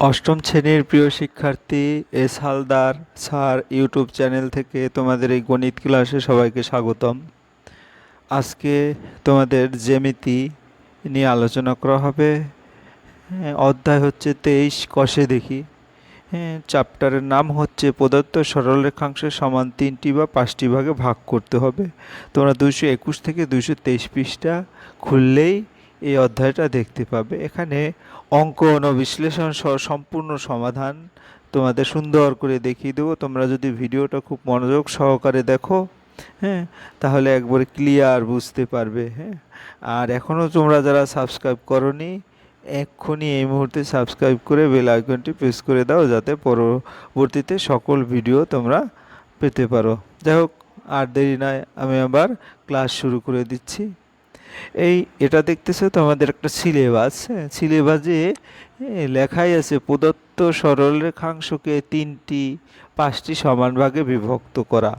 অষ্টম শ্রেণির প্রিয় শিক্ষার্থী S Haldar sir YouTube channel থেকে তোমাদের এই গণিত ক্লাসে সবাইকে স্বাগতম। আজকে তোমাদের জ্যামিতি নিয়ে আলোচনা করা হবে। হ্যাঁ, অধ্যায় হচ্ছে তেইশ কষে দেখি। হ্যাঁ চ্যাপ্টারের নাম হচ্ছে প্রদত্ত সরলরেখাংশের সমান তিনটি বা পাঁচটি ভাগে ভাগ করতে হবে। তোমরা দুশো একুশ থেকে দুশো তেইশ পৃষ্ঠা খুললেই এই অধ্যায়টা দেখতে পাবে। এখানে অঙ্কন ও বিশ্লেষণ সহ সম্পূর্ণ সমাধান তোমাদের সুন্দর করে দেখিয়ে দেবো। তোমরা যদি ভিডিওটা খুব মনোযোগ সহকারে দেখো হ্যাঁ তাহলে একবারে ক্লিয়ার বুঝতে পারবে হ্যাঁ। আর এখনও তোমরা যারা সাবস্ক্রাইব করনি, এক্ষুনি এই মুহূর্তে সাবস্ক্রাইব করে বেল আইকনটি প্রেস করে দাও, যাতে পরবর্তীতে সকল ভিডিও তোমরা পেতে পারো। যাই হোক, আর দেরি নয়, আমি আবার ক্লাস শুরু করে দিচ্ছি। এই এটা দেখতেছো তো, আমাদের একটা সিলেবাস হ্যাঁ? সিলেবাসে লেখাই আছে, প্রদত্ত সরলরেখাংশকে তিনটি, পাঁচটি সমান ভাগে বিভক্ত করা।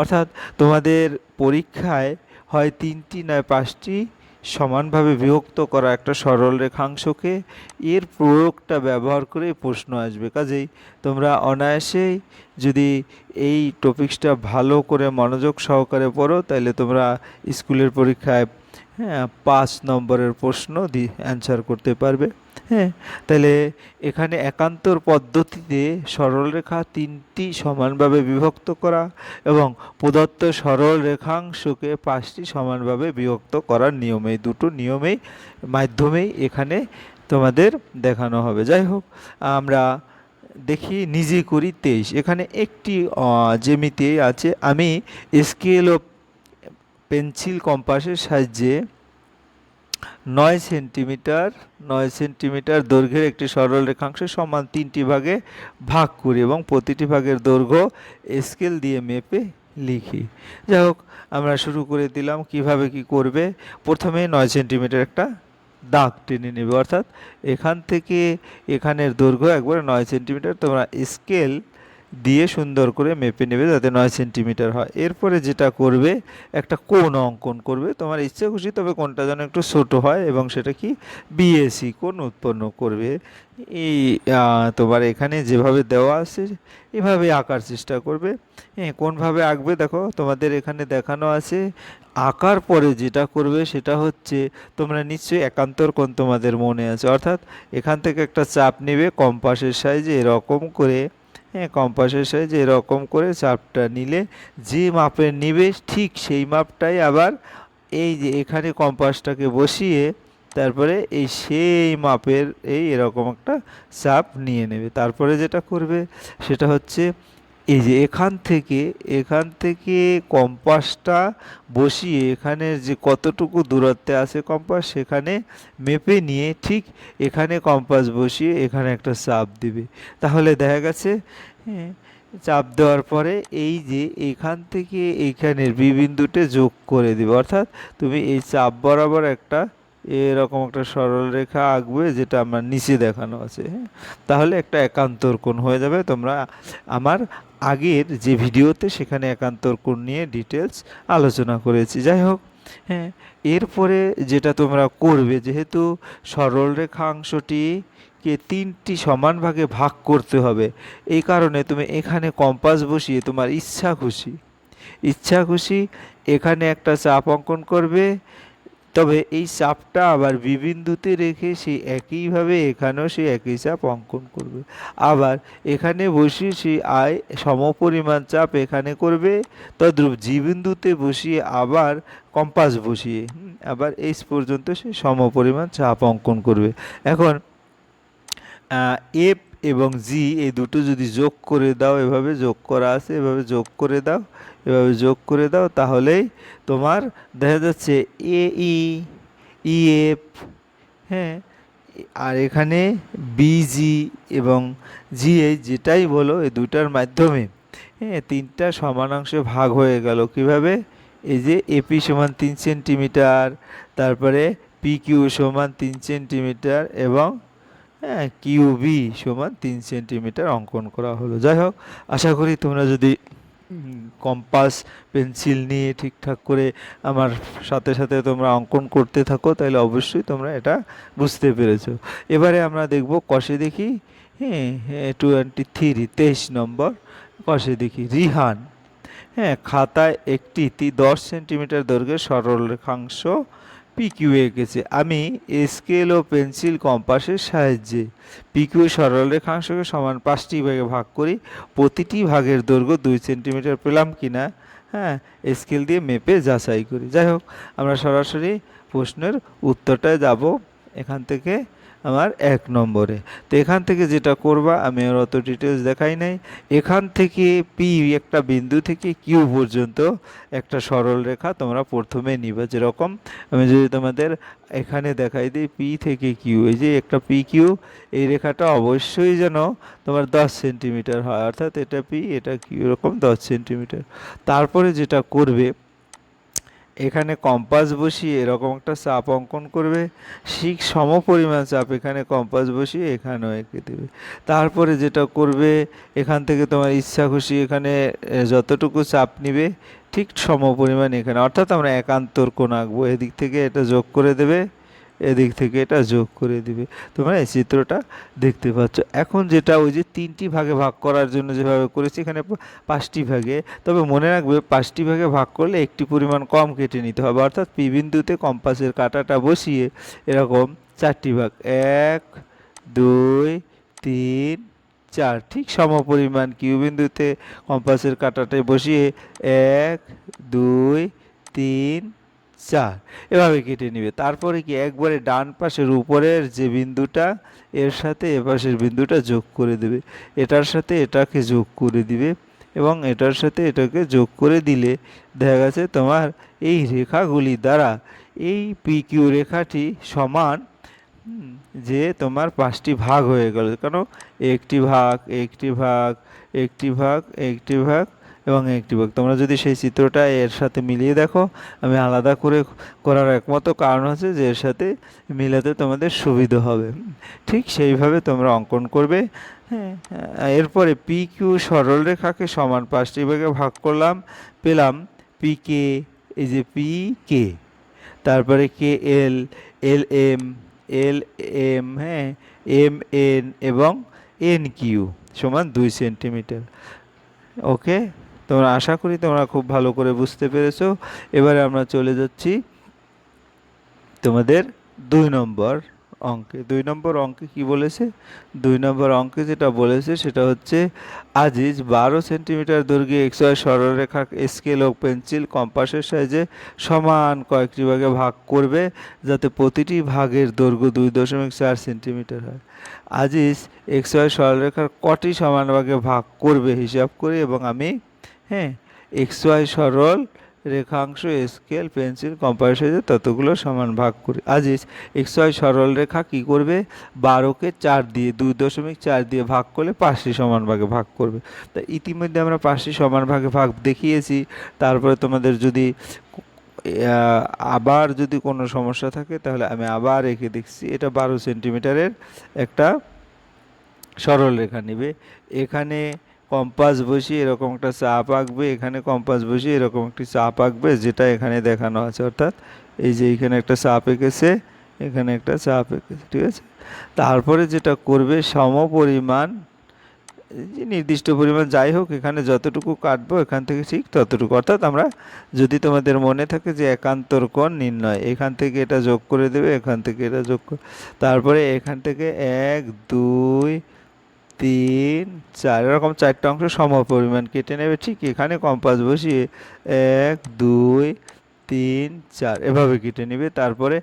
অর্থাৎ তোমাদের পরীক্ষায় হয় তিনটি নয় পাঁচটি সমানভাবে বিভক্ত করা একটা সরল রেখাংশকে, এর প্রয়োগটা ব্যবহার করে প্রশ্ন আসবে। কাজেই তোমরা অনায়াসেই যদি এই টপিক্সটা ভালো করে মনোযোগ সহকারে পড়ো তাহলে তোমরা স্কুলের পরীক্ষায় হ্যাঁ পাঁচ নম্বরের প্রশ্ন দি অ্যান্সার করতে পারবে। হ্যাঁ তাহলে এখানে একান্তর পদ্ধতিতে সরলরেখা তিনটি সমানভাবে বিভক্ত করা এবং প্রদত্ত সরল রেখাংশকে পাঁচটি সমানভাবে বিভক্ত করার নিয়ম। দুটো নিয়মেই মাধ্যমেই এখানে তোমাদের দেখানো হবে। যাই হোক আমরা দেখি নিজে করি তেইশ। এখানে একটি আহ, জ্যামিতি আছে। আমি স্কেল ও পেন্সিল কম্পাসের সাহায্যে নয় সেন্টিমিটার নয় সেন্টিমিটার দৈর্ঘ্যের একটি সরল রেখাংশ সমান তিনটি ভাগে ভাগ করি এবং প্রতিটি ভাগের দৈর্ঘ্য স্কেল দিয়ে মেপে লিখি। যাই হোক, আমরা শুরু করে দিলাম কীভাবে কি করবে। প্রথমে নয় সেন্টিমিটার একটা দাগ টেনে নেবে, অর্থাৎ এখান থেকে এখানের দৈর্ঘ্য একবারে নয় সেন্টিমিটার, তোমরা স্কেল দিয়ে সুন্দর করে মেপে নেবে যাতে নয় সেন্টিমিটার হয়। এরপরে যেটা করবে, একটা কোণ অঙ্কন করবে। তোমার ইচ্ছে খুশি, তবে কোনটা যেন একটু ছোট হয় এবং সেটা কি বিএসি কোণ উৎপন্ন করবে। এই তোমার এখানে যেভাবে দেওয়া আছে, এভাবে আঁকার চেষ্টা করবে। হ্যাঁ কোনভাবে আঁকবে, দেখো, তোমাদের এখানে দেখানো আছে। আঁকার পরে যেটা করবে, সেটা হচ্ছে তোমরা নিশ্চয়ই একান্তর কোণ তোমাদের মনে আছে। অর্থাৎ এখান থেকে একটা চাপ নেবে, কম্পাসের সাইজে এরকম করে হ্যাঁ কম্পাসের সাহায্যে এরকম করে চাপটা নিলে যে মাপের নিবে ঠিক সেই মাপটাই আবার এই যে এখানে কম্পাসটাকে বসিয়ে তারপরে এই সেই মাপের এই এরকম একটা চাপ নিয়ে নেবে। তারপরে যেটা করবে সেটা হচ্ছে এই যে এখান থেকে এখান থেকে কম্পাসটা বসিয়ে এখানে যে কতটুকু দূরত্বে আছে কম্পাস সেখানে মেপে নিয়ে ঠিক এখানে কম্পাস বসিয়ে এখানে একটা চাপ দিবে। তাহলে দেখা গেছে হ্যাঁ, চাপ দেওয়ার পরে এই যে এখান থেকে এইখানের বি বিন্দুতে যোগ করে দিবে। অর্থাৎ তুমি এই চাপ বরাবর একটা এরকম একটা সরল রেখা আঁকবে যেটা আমার নিচে দেখানো আছে হ্যাঁ। তাহলে একটা একান্তর কোণ হয়ে যাবে। তোমরা আমার আগের যে ভিডিওতে সেখানে একান্তর কোণ নিয়ে ডিটেলস আলোচনা করেছি। যাই হোক হ্যাঁ এরপরে যেটা তোমরা করবে, যেহেতু সরল রেখাংশটিকে তিনটি সমান ভাগে ভাগ করতে হবে, এই কারণে তুমি এখানে কম্পাস বসিয়ে তোমার ইচ্ছা খুশি। ইচ্ছা খুশি, এখানে একটা চাপ অঙ্কন করবে তবে এই চাপটা আবার বিবিন্দুতে রেখে সেই একইভাবে এখানেও সেই একই চাপ অঙ্কন করবে। আবার এখানে বসিয়ে সেই আয় সমপরিমাণ চাপ এখানে করবে, তদ্রূপ জি বিন্দুতে বসিয়ে আবার কম্পাস বসিয়ে আবার এই পর্যন্ত সে সমপরিমাণ চাপ অঙ্কন করবে। এখন এফ এবং জি এই দুটো যদি যোগ করে দাও, এভাবে যোগ করা আছে, এভাবে যোগ করে দাও এভাবে যোগ করে দাও, তাহলেই তোমার দেখা যাচ্ছে এ, ই ই, এফ হ্যাঁ আর এখানে বিজি এবং জি, এই যেটাই বলো, এই দুটার মাধ্যমে হ্যাঁ তিনটা সমানাংশে ভাগ হয়ে গেল। কীভাবে? এই যে এপি সমান তিন সেন্টিমিটার, তারপরে পি, কিউ সমান তিন সেন্টিমিটার এবং হ্যাঁ কিউবি সমান তিন সেন্টিমিটার অঙ্কন করা হলো। যাই হোক, আশা করি তোমরা যদি কম্পাস, পেন্সিল নিয়ে ঠিকঠাক করে আমার সাথে সাথে তোমরা অঙ্কন করতে থাকো, তাহলে অবশ্যই তোমরা এটা বুঝতে পেরেছ। এবারে আমরা দেখব কষে দেখি হ্যাঁ টোয়েন্টি থ্রি তেইশ নম্বর, কষে দেখি, রিহান হ্যাঁ খাতায় একটি দশ সেন্টিমিটার দৈর্ঘ্যের সরল রেখাংশ পিকিউ এঁকেছে। আমি স্কেল ও পেন্সিল কম্পাসের সাহায্যে পিকিউ সরল রেখাংশকে সমান পাঁচটি ভাগে ভাগ করি। প্রতিটি ভাগের দৈর্ঘ্য দুই সেন্টিমিটার পেলাম কি না হ্যাঁ স্কেল দিয়ে মেপে যাচাই করি। যাই হোক, আমরা সরাসরি প্রশ্নের উত্তরটায় যাব। এখান থেকে আমার এক নম্বরে। তো এখান থেকে যেটা করবা, আমি আর অত ডিটেলস দেখাই নাই। এখান থেকে পি একটা বিন্দু থেকে কিউ পর্যন্ত একটা সরল রেখা তোমরা প্রথমে নিবা যেরকম। আমি যদি তোমাদের এখানে দেখাই দিই পি থেকে কিউ এই যে একটা পি কিউ এই রেখাটা অবশ্যই যেন তোমার দশ সেন্টিমিটার হয়। অর্থাৎ এটা পি এটা কিউ এরকম দশ সেন্টিমিটার তারপরে যেটা করবে এখানে কম্পাস বসিয়ে এরকম একটা চাপ অঙ্কন করবে। ঠিক সম পরিমাণ চাপ এখানে কম্পাস বসিয়ে এখানেও এঁকে দেবে। তারপরে যেটা করবে, এখান থেকে তোমার ইচ্ছা খুশি এখানে যতটুকু চাপ নিবে, ঠিক সম পরিমাণ এখানে। অর্থাৎ আমরা একান্তর কোন আঁকবো। এদিক থেকে এটা যোগ করে দেবে। এদিক থেকে এটা যোগ করে দিবে। তোমরা এই চিত্রটা দেখতে পাচ্ছ। এখন যেটা ওই যে তিনটি ভাগে ভাগ করার জন্য যেভাবে করেছি, এখানে পাঁচটি ভাগে। তবে মনে রাখবে, পাঁচটি ভাগে ভাগ করলে একটি পরিমাণ কম কেটে নিতে হবে। অর্থাৎ পি বিন্দুতে কম্পাসের কাঁটাটা বসিয়ে এরকম চারটি ভাগ। এক, দুই, তিন, চার। ঠিক সম পরিমাণ কিউ বিন্দুতে কম্পাসের কাঁটাটায় বসিয়ে এক, দুই, তিন চার এভাবে কেটে নিবে। তারপরে কি একবারে ডান পাশের উপরের যে বিন্দুটা, এর সাথে এ পাশের বিন্দুটা যোগ করে দেবে। এটার সাথে এটাকে যোগ করে দিবে এবং এটার সাথে এটাকে যোগ করে দিলে দেখা গেছে তোমার এই রেখাগুলি দ্বারা এই পি কিউ রেখাটি সমান যে তোমার পাঁচটি ভাগ হয়ে গেল। কেন? একটি ভাগ একটি ভাগ একটি ভাগ একটি ভাগ এবং একটি ভাগ তোমরা যদি সেই চিত্রটা এর সাথে মিলিয়ে দেখো, আমি আলাদা করে করার একমাত্র কারণ হচ্ছে যে এর সাথে মিলাতে তোমাদের সুবিধা হবে। ঠিক সেইভাবে তোমরা অঙ্কন করবে। হ্যাঁ এরপরে পি কিউ সরল রেখাকে সমান পাঁচটি ভাগে ভাগ করলাম, পেলাম পি কে এই যে পি কে তারপরে K L L M L M হ্যাঁ এম এন এবং এন কিউ সমান দুই সেন্টিমিটার। ওকে তোমরা আশা করি তোমরা খুব ভালো করে বুঝতে পেরেছ। এবারে আমরা চলে যাচ্ছি তোমাদের দুই নম্বর অঙ্কে। দুই নম্বর অঙ্কে কি বলেছে? দুই নম্বর অঙ্কে যেটা বলেছে সেটা হচ্ছে, আজিজ বারো সেন্টিমিটার দৈর্ঘ্যে এক্স ওয়াই সরলরেখা, স্কেল ও পেন্সিল কম্পাসের সাইজে সমান কয়েকটি ভাগে ভাগ করবে, যাতে প্রতিটি ভাগের দৈর্ঘ্য দুই দশমিক চার সেন্টিমিটার হয়। আজিজ এক্স ওয়াই সরলরেখার কটি সমান ভাগে ভাগ করবে হিসাব করে, এবং আমি হ্যাঁ এক্স ওয়াই সরল, রেখাংশ, স্কেল, পেন্সিল সাহায্যে ততগুলো সমান ভাগ করি। আজিজ, এক্স ওয়াই সরল রেখা কী করবে? বারোকে চার দিয়ে, দুই দশমিক চার দিয়ে ভাগ করলে পাঁচটি সমান ভাগে ভাগ করবে। তা ইতিমধ্যে আমরা পাঁচটি সমান ভাগে ভাগ দেখিয়েছি। তারপরে তোমাদের যদি আবার যদি কোনো সমস্যা থাকে, তাহলে আমি আবার এঁকে দেখছি। এটা বারো সেন্টিমিটারের একটা সরল রেখা নেবে। এখানে কম্পাস বসিয়ে এরকম একটা চাপ আঁকবে, এখানে কম্পাস বসিয়ে এরকম একটি চাপ আঁকবে, যেটা এখানে দেখানো আছে। অর্থাৎ এই যে এখানে একটা চাপ এঁকেছে, এখানে একটা চাপ এঁকেছে, ঠিক আছে? তারপরে যেটা করবে সম পরিমাণ যে নির্দিষ্ট পরিমাণ যাই হোক, এখানে যতটুকু কাটবো, এখান থেকে ঠিক ততটুকু। অর্থাৎ আমরা যদি তোমাদের মনে থাকে যে একান্তর কোণ নির্ণয়, এখান থেকে এটা যোগ করে দেবে, এখান থেকে এটা যোগ তারপরে এখান থেকে এক, দুই তিন, চার, এরকম চারটা অংশ সম পরিমাণ কেটে নেবে, ঠিক এখানে কম্পাস বসিয়ে এক, দুই, তিন, চার, এভাবে কেটে নেবে, তারপরে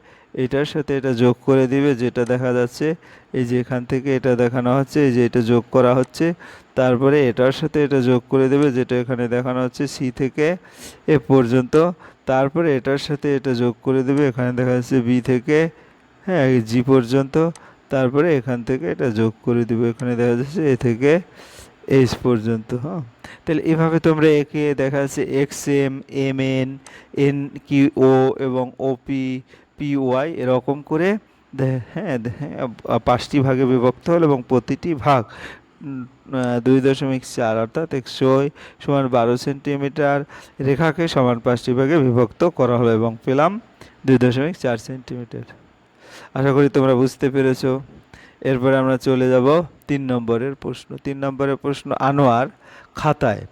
এটার সাথে এটা যোগ করে দিবে, যেটা দেখা যাচ্ছে, এই যে এখান থেকে এটা দেখানো হচ্ছে, এই যে এটা যোগ করা হচ্ছে, তারপরে এটার সাথে এটা যোগ করে দেবে, যেটা এখানে দেখানো হচ্ছে, সি থেকে এ পর্যন্ত, তারপরে এটার সাথে এটা যোগ করে দেবে, এখানে দেখা যাচ্ছে বি থেকে হ্যাঁ জি পর্যন্ত তারপরে এখান থেকে এটা যোগ করে দিবে। এখানে দেখা যাচ্ছে এ থেকে এইচ পর্যন্ত হ্যাঁ? তাহলে এভাবে তোমরা একে দেখা যাচ্ছে X M M N N Q ও এবং ওপি পি ওয়াই এরকম করে হ্যাঁ হ্যাঁ, পাঁচটি ভাগে বিভক্ত হল এবং প্রতিটি ভাগ দুই দশমিক চার অর্থাৎ একশোই সমান বারো সেন্টিমিটার রেখাকে সমান পাঁচটি ভাগে বিভক্ত করা হলো এবং পেলাম দুই দশমিক চার সেন্টিমিটার। আশা করি তোমরা বুঝতে পেরেছ। এরপরে আমরা চলে যাব তিন নম্বরের প্রশ্ন। তিন নম্বরের প্রশ্ন, আনোয়ার খাতায়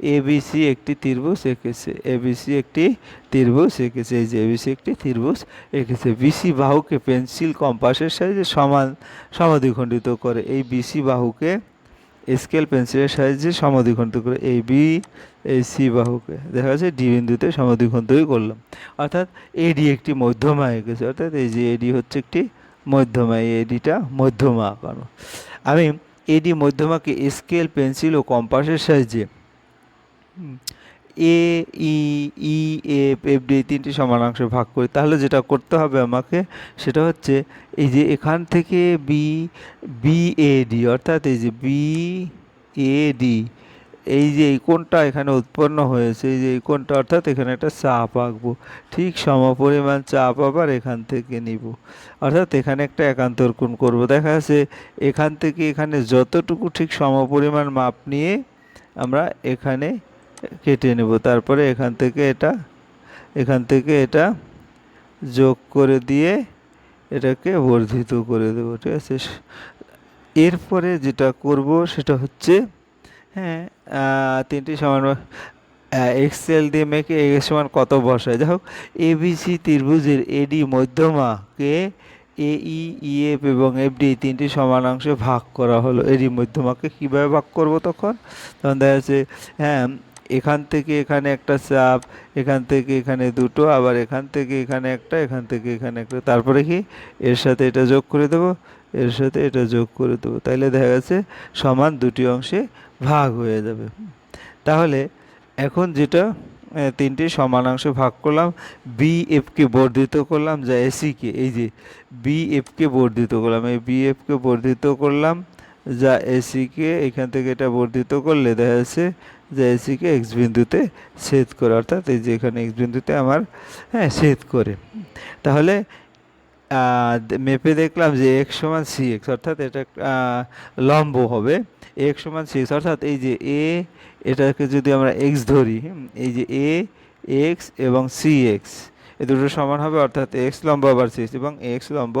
এবিসি একটি ত্রিভুজ এঁকেছে। এবিসি একটি ত্রিভুজ এঁকেছে। এই যে এবিসি একটি ত্রিভুজ এঁকেছে। বিসি বাহুকে পেন্সিল কম্পাসের সাহায্যে সমান সমাধিখণ্ডিত করে। এই বিসি বাহুকে স্কেল, পেন্সিলের সাহায্যে সমাধিখন্ত করে এই বি এই সি বাহুকে। দেখা যাচ্ছে ডি বিন্দুতে সমাধিখণ্ডই করলাম। অর্থাৎ এডি একটি মধ্যমা গেছে অর্থাৎ এই যে এডি হচ্ছে একটি মধ্যমা এই এডিটা মধ্যমা আঁকানো। আমি এডি মধ্যমাকে স্কেল, পেন্সিল ও কম্পাসের সাহায্যে A E E F F D তিনটি সমানাংশে ভাগ করি, তাহলে যেটা করতে হবে আমাকে সেটা হচ্ছে এই যে এখান থেকে বি বি এ ডি অর্থাৎ এই যে বি এ ডি এই যে এই কোণটা এখানে উৎপন্ন হয়েছে, এই যে এই কোণটা অর্থাৎ এখানে একটা চাপ আঁকবো, ঠিক সমপরিমাণ চাপ আবার এখান থেকে নিব, অর্থাৎ এখানে একটা একান্তর কোণ করব, দেখা যাচ্ছে এখান থেকে এখানে যতটুকু ঠিক সমপরিমাণ মাপ নিয়ে আমরা এখানে কেটে নেব। তারপরে এখান থেকে এটা, এখান থেকে এটা যোগ করে দিয়ে এটাকে বর্ধিত করে দেবো, ঠিক আছে? এরপরে যেটা করব সেটা হচ্ছে হ্যাঁ তিনটি সমান এক্সেল দিয়ে মেখে এ সমান কত বসায়? যাই হোক এবিসি ত্রিভুজের এডি মধ্যমাকে এ ই ইএফ এবং এফডি তিনটি সমানাংশে ভাগ করা হলো। এডি মধ্যমাকে কীভাবে ভাগ করব তখন? তখন দেখা যাচ্ছে হ্যাঁ এখান থেকে এখানে একটা চাপ, এখান থেকে এখানে দুটো, আবার এখান থেকে এখানে একটা, এখান থেকে এখানে একটা। তারপরে কি? এর সাথে এটা যোগ করে দেবো, এর সাথে এটা যোগ করে দেবো। তাইলে দেখা যাচ্ছে সমান দুটি অংশে ভাগ হয়ে যাবে। তাহলে এখন যেটা তিনটি সমানাংশে ভাগ করলাম বি এফকে বর্ধিত করলাম, যা এসিকে এই যে বি এফকে বর্ধিত করলাম, এই বি এফকে বর্ধিত করলাম, যা এসিকে এখান থেকে এটা বর্ধিত করলে দেখা যাচ্ছে যে এসিকে এক্স বিন্দুতে ছেদ করে, অর্থাৎ এই যে এখানে এক্স বিন্দুতে আমার হ্যাঁ ছেদ করে। তাহলে মেপে দেখলাম যে এক্স সমান সি এক্স অর্থাৎ এটা লম্ব হবে। এক্স সমান সি এক্স অর্থাৎ এই যে এ এটাকে যদি আমরা এক্স ধরি এই যে এ এক্স এবং সি এক্স এ দুটো সমান হবে, অর্থাৎ এক্স লম্ব আবার সি এক্স এবং এক্স লম্ব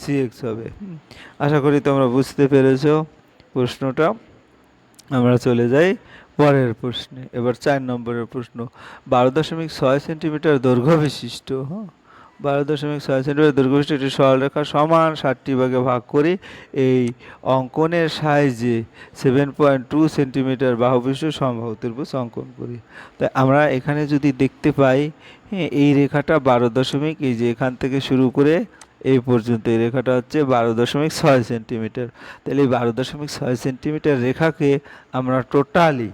সি এক্স হবে। আশা করি তোমরা বুঝতে পেরেছ প্রশ্নটা। আমরা চলে যাই পরের প্রশ্নে, এবার চার নম্বরের প্রশ্ন। বারো দশমিক ছয় সেন্টিমিটার দৈর্ঘ্য বিশিষ্ট হ্যাঁ বারো দশমিক ছয় সেন্টিমিটার দৈর্ঘ্য বিশিষ্ট একটি সরলরেখা সমান ষাটটি ভাগে ভাগ করে এই অঙ্কনের সাহায্যে সেভেন পয়েন্ট টু সেন্টিমিটার বাহু বিশিষ্ট সমবাহু অঙ্কন করি। তাই আমরা এখানে যদি দেখতে পাই হ্যাঁ এই রেখাটা বারো দশমিক, এই যে এখান থেকে শুরু করে এই পর্যন্ত এই রেখাটা হচ্ছে বারো দশমিক ছয় সেন্টিমিটার। তাহলে এই বারো দশমিক ছয় সেন্টিমিটার রেখাকে আমরা টোটালি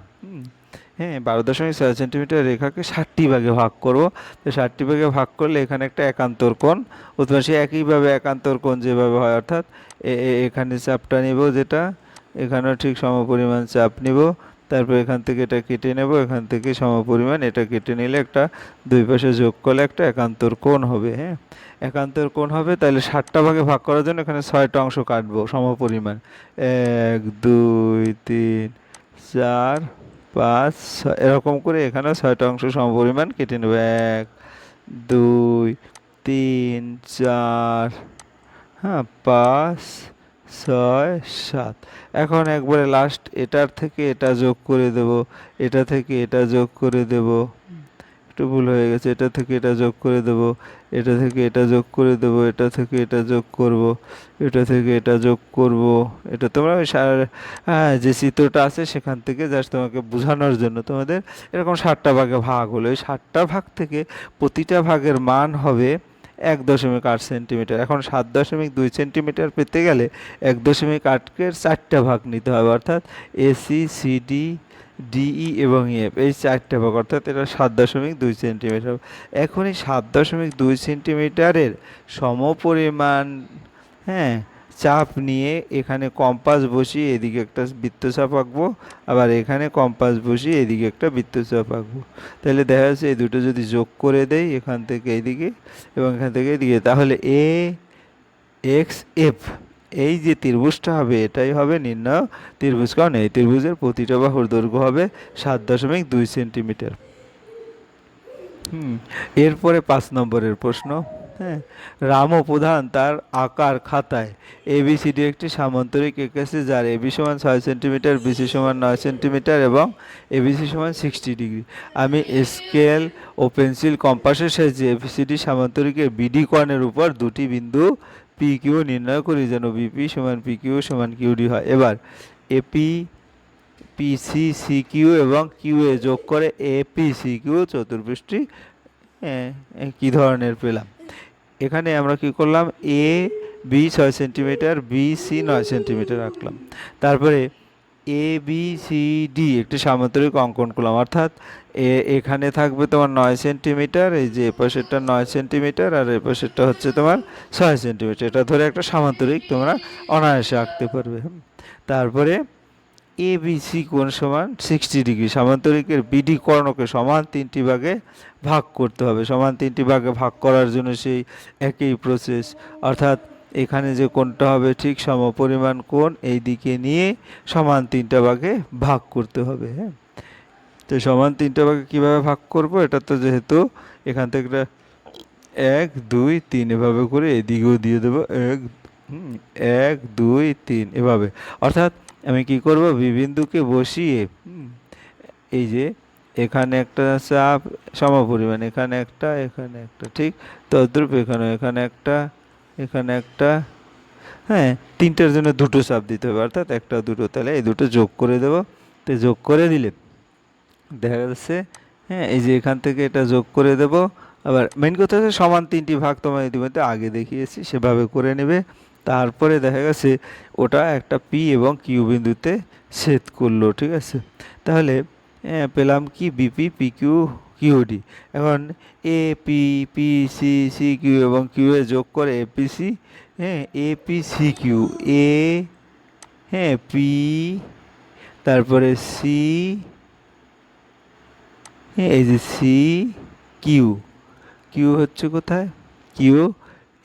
হ্যাঁ বারো দশমিক ছয় সেন্টিমিটার রেখাকে ষাটটি ভাগে ভাগ করব। তো ষাটটি ভাগে ভাগ করলে এখানে একটা একান্তর কোণ উৎপন্ন সেই একইভাবে একান্তর কোণ যেভাবে হয়, অর্থাৎ এখানে চাপটা নেব যেটা, এখানেও ঠিক সমপরিমাণ চাপ নেব, তারপর এখান থেকে এটা কেটে নেব, এখান থেকে সমপরিমাণ এটা কেটে নিলে একটা দুই পাশে যোগ করলে একটা একান্তর কোণ হবে হ্যাঁ। একান্তর কোণ হবে, তাহলে ষাটটা ভাগে ভাগ করার জন্য এখানে ছয়টা অংশ কাটবো সমপরিমাণ। এক, দুই, তিন, চার পাঁচ এরকম করে এখানে ছয়টা অংশ সমপরিমাণ কেটে নেব। এক, দুই, তিন, চার হ্যাঁ পাঁচ, ছয়, সাত। এখন একবারে লাস্ট এটার থেকে এটা যোগ করে দেব, এটা থেকে এটা যোগ করে দেব। একটু ভুল হয়ে গেছে, এটা থেকে এটা যোগ করে দেব। এটা থেকে এটা যোগ করে দেব, এটা থেকে এটা যোগ করব, এটা থেকে এটা যোগ করব। এটা তোমরা ওই সা- হ্যাঁ যে চিত্রটা আছে সেখান থেকে জাস্ট তোমাকে বোঝানোর জন্য তোমাদের এরকম ষাটটা ভাগে ভাগ হলো। এই ষাটটা ভাগ থেকে প্রতিটা ভাগের মান হবে এক দশমিক আট সেন্টিমিটার। এখন সাত দশমিক দুই সেন্টিমিটার পেতে গেলে এক দশমিক আটকের চারটা ভাগ নিতে হবে। অর্থাৎ এসি সিডি ডিই এবং এফ, এই চারটে ভাগ, অর্থাৎ এটা সাত দশমিক দুই সেন্টিমিটার। এখন এই সাত দশমিক দুই সেন্টিমিটারের সমপরিমাণ হ্যাঁ চাপ নিয়ে এখানে কম্পাস বসিয়ে এদিকে একটা বৃত্তচাপ আঁকবো, আবার এখানে কম্পাস বসিয়ে এদিকে একটা বৃত্তচাপ আঁকবো। তাহলে দেখা যাচ্ছে এই দুটো যদি যোগ করে দেই এখান থেকে এদিকে এবং এখান থেকে এদিকে, তাহলে এ, এক্স, এফ এই যে ত্রিভুজটা হবে, এটাই হবে নির্ণয় ত্রিভুজ। কারণ এই ত্রিভুজের প্রতিটা বাহুর দৈর্ঘ্য হবে সাত দশমিক দুই সেন্টিমিটার। হুম, এরপরে পাঁচ নম্বরের প্রশ্ন। হ্যাঁ রামও প্রধান তার আকার খাতায় এবিসিডি একটি সামান্তরিক এঁকেছে যার এবি সমান ছয় সেন্টিমিটার বিসি সমান নয় সেন্টিমিটার এবং এবিসি সমান সিক্সটি ডিগ্রি। আমি স্কেল ও পেন্সিল কম্পাসের সাহায্যে এবিসিডি সামান্তরিকের বিডি কোণের উপর দুটি বিন্দু পি কিউ নির্ণয় করি যেন বিপি সমান পি কিউ সমান কিউডি হয়। এবার এপি পিসি সি কিউ এবং কিউ এ যোগ করে এপি সি কিউ চতুর্ভুজটি হ্যাঁ, কী ধরনের পেলাম? এখানে আমরা কি করলাম? এ বি ছয় সেন্টিমিটার বি সি নয় সেন্টিমিটার রাখলাম তারপরে এ বি সি ডি একটি সামান্তরিক অঙ্কন করলাম। অর্থাৎ এ, এখানে থাকবে তোমার নয় সেন্টিমিটার, এই যে এপাশেরটা নয় সেন্টিমিটার আর এপাশেরটা হচ্ছে তোমার ছয় সেন্টিমিটার। এটা ধরে একটা সামান্তরিক তোমরা অনায়াসে আঁকতে পারবে। তারপরে এ বি সি কোণ সমান সিক্সটি ডিগ্রি সামান্তরিকের বিডি কর্ণকে সমান তিনটি ভাগে ভাগ করতে হবে। সমান তিনটি ভাগে ভাগ করার জন্য সেই একই প্রসেস অর্থাৎ এখানে যে কোণটা হবে ঠিক সমপরিমাণ কোণ, এই দিকে নিয়ে সমান তিনটা ভাগে ভাগ করতে হবে হ্যাঁ? তো সমান তিনটা ভাগে কীভাবে ভাগ করব? এটা তো যেহেতু এখান থেকে এক, দুই, তিন এভাবে করে এদিকেও দিয়ে দেবো, এক এক, দুই, তিন এভাবে। অর্থাৎ আমি কি করব? বিবিন্দুকে বসিয়ে এই যে এখানে একটা চাপ সমপরিমাণ, এখানে একটা এখানে একটা, ঠিক তদ্রূপ এখানে এখানে একটা এখানে একটা হ্যাঁ তিনটার জন্য দুটো চাপ দিতে হবে, অর্থাৎ একটা দুটো, তাহলে এই দুটো যোগ করে দেবো। তো যোগ করে দিলে দেখা যাচ্ছে হ্যাঁ এই যে এখান থেকে এটা যোগ করে দেব। আবার মেন কথা হচ্ছে সমান তিনটি ভাগ তোমার ইতিমধ্যে আগে দেখিয়েছি, সেভাবে করে নেবে। তারপরে দেখা গেছে ওটা একটা পি এবং কিউ বিন্দুতে ছেদ করল, ঠিক আছে? তাহলে পেলাম কি? বিপি পি কিউ কিউডি এখন A P P C C Q এবং কিউ এ যোগ করে এপিসি হ্যাঁ এ পি কিউ এ হ্যাঁ পি তারপরে সি হ্যাঁ এই যে সি কিউ কিউ হচ্ছে কোথায়? Q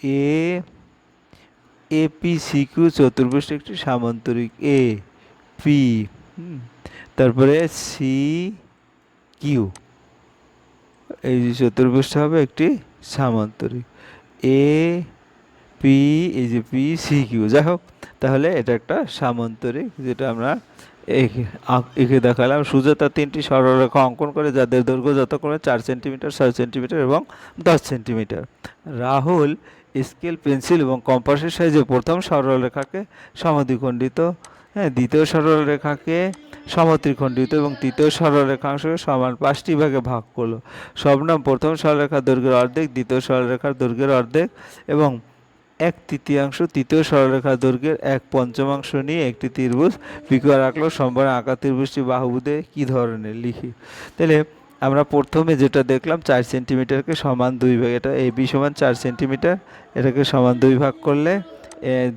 A AP C Q চতুর্ভুজ একটি সামান্তরিক এ পি তারপরে সি কিউ এই যে চতুর্ভুজটা হবে একটি সামান্তরিক। এ পি এই যে পি সি কিউ যাই হোক, তাহলে এটা একটা সামান্তরিক, যেটা আমরা এঁকে দেখালাম। সুজাতা তিনটি সরলরেখা অঙ্কন করে, যাদের দৈর্ঘ্য যথাক্রমে চার সেন্টিমিটার, ছয় সেন্টিমিটার এবং দশ সেন্টিমিটার। রাহুল, স্কেল, পেন্সিল এবং কম্পাসের সাহায্যে প্রথম সরলরেখাকে সমাধিখণ্ডিত হ্যাঁ দ্বিতীয় সরলরেখাকে সমত্রিখণ্ডিত এবং তৃতীয় সরলরেখাংশকে সমান পাঁচটি ভাগে ভাগ করল। সব নাম প্রথম সরলরেখার দৈর্ঘ্যের অর্ধেক, দ্বিতীয় সরলরেখার দৈর্ঘ্যের অর্ধেক এবং এক তৃতীয়াংশ তৃতীয় সরলরেখার দৈর্ঘ্যের এক পঞ্চমাংশ নিয়ে একটি ত্রিভুজ পিকুয়া রাখল সম্পর্কে আঁকা ত্রিভুজটি বাহুবুদে কী ধরনের লিখি? তাহলে আমরা প্রথমে যেটা দেখলাম, চার সেন্টিমিটারকে সমান দুই ভাগ, এটা এ বি সমান চার সেন্টিমিটার, এটাকে সমান দুই ভাগ করলে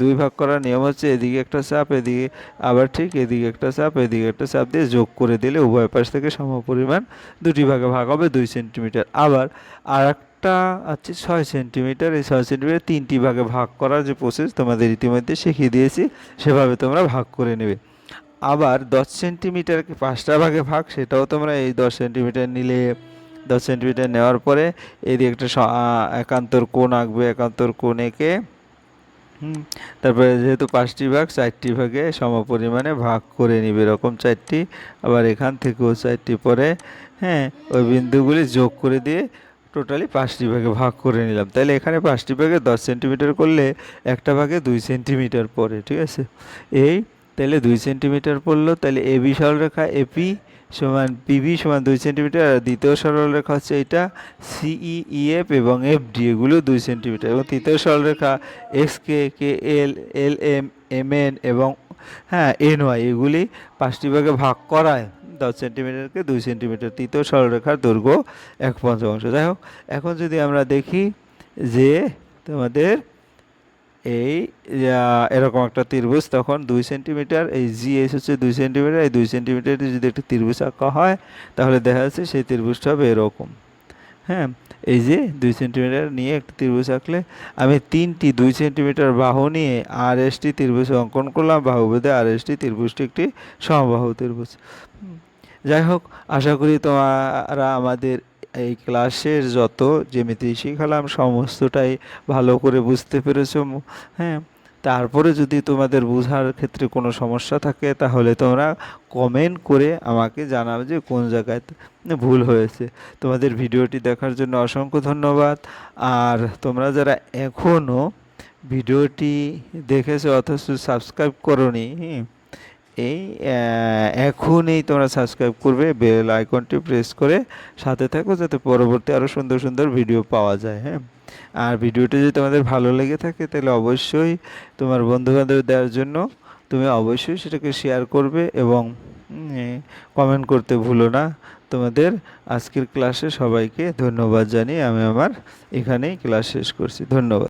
দুই ভাগ করার নিয়ম হচ্ছে এদিকে একটা চাপ, এদিকে আবার ঠিক এদিকে একটা চাপ, এদিকে একটা চাপ দিয়ে যোগ করে দিলে উভয় পাশ থেকে সমপরিমাণ দুটি ভাগে ভাগ হবে দুই সেন্টিমিটার। আবার আর একটা আছে ছয় সেন্টিমিটার, এই ছয় সেন্টিমিটার তিনটি ভাগে ভাগ করার যে প্রসেস তোমাদের ইতিমধ্যে শিখিয়ে দিয়েছি, সেভাবে তোমরা ভাগ করে নেবে। আবার দশ সেন্টিমিটারকে পাঁচটা ভাগে ভাগ, সেটাও তোমরা এই দশ সেন্টিমিটার নিলে, দশ সেন্টিমিটার নেওয়ার পরে এদিকে একটা একান্তর কোণ আঁকবে, একান্তর কোণ এঁকে হুম। তারপরে যেহেতু পাঁচটি ভাগ, চারটি ভাগে সমপরিমাণে ভাগ করে নিবে এরকম চারটি। আবার এখান থেকেও চারটি পরে হ্যাঁ ওই বিন্দুগুলি যোগ করে দিয়ে টোটালি পাঁচটি ভাগে ভাগ করে নিলাম। তাহলে এখানে পাঁচটি ভাগে দশ সেন্টিমিটার করলে একটা ভাগে দুই সেন্টিমিটার পড়ে, ঠিক আছে? এই তাহলে দুই সেন্টিমিটার পড়ল তাহলে এ বি সরলরেখা এপি সমান পিবি সমান দুই সেন্টিমিটার। আর দ্বিতীয় সরলরেখা হচ্ছে এটা সিই ইএফ এবং এফ ডি এগুলো দুই সেন্টিমিটার। এবং তৃতীয় সরলরেখা X K K L L M M N এবং হ্যাঁ এন ওয়াই এগুলি পাঁচটি ভাগে ভাগ করায়। দশ সেন্টিমিটারকে দুই সেন্টিমিটার। তৃতীয় সরলরেখার দৈর্ঘ্য এক পঞ্চমাংশ। যাই হোক, এখন যদি আমরা দেখি যে তোমাদের এই এরকম একটা ত্রিভুজ তখন দুই সেন্টিমিটার, এই জি এস হচ্ছে দুই সেন্টিমিটার, এই দুই সেন্টিমিটার যদি একটা ত্রিভুজ আঁকা হয়, তাহলে দেখা যাচ্ছে সেই ত্রিভুজটা হবে এরকম। হ্যাঁ এই যে দুই সেন্টিমিটার নিয়ে একটা ত্রিভুজ আঁকলে, আমি তিনটি দুই সেন্টিমিটার বাহু নিয়ে আর এসটি ত্রিভুজ অঙ্কন করলাম বাহুবেদে আর এসটি ত্রিভুজটি একটি সমবাহু ত্রিভুজ। যাই হোক, আশা করি তোমরা আমাদের এই ক্লাসের যত জ্যামিতি শিখালাম সমস্তটাই ভালো করে বুঝতে পেরেছ হ্যাঁ? তারপরে যদি তোমাদের বোঝার ক্ষেত্রে কোনো সমস্যা থাকে তাহলে তোমরা কমেন্ট করে আমাকে জানাবে যে কোন জায়গায় ভুল হয়েছে। তোমাদের ভিডিওটি দেখার জন্য অসংখ্য ধন্যবাদ। আর তোমরা যারা এখনও ভিডিওটি দেখেছ অথচ সাবস্ক্রাইব করোনি হুম, এই এখনই তোমরা সাবস্ক্রাইব করবে বেল আইকনটি প্রেস করে সাথে থাকো যাতে পরবর্তী আরও সুন্দর সুন্দর ভিডিও পাওয়া যায় হ্যাঁ? আর ভিডিওটি যদি তোমাদের ভালো লেগে থাকে, তাহলে অবশ্যই তোমার বন্ধুবান্ধব দেওয়ার জন্য তুমি অবশ্যই সেটাকে শেয়ার করবে এবং কমেন্ট করতে ভুলো না। তোমাদের আজকের ক্লাসে সবাইকে ধন্যবাদ জানিয়ে আমি আমার এখানেই ক্লাস শেষ করছি। ধন্যবাদ।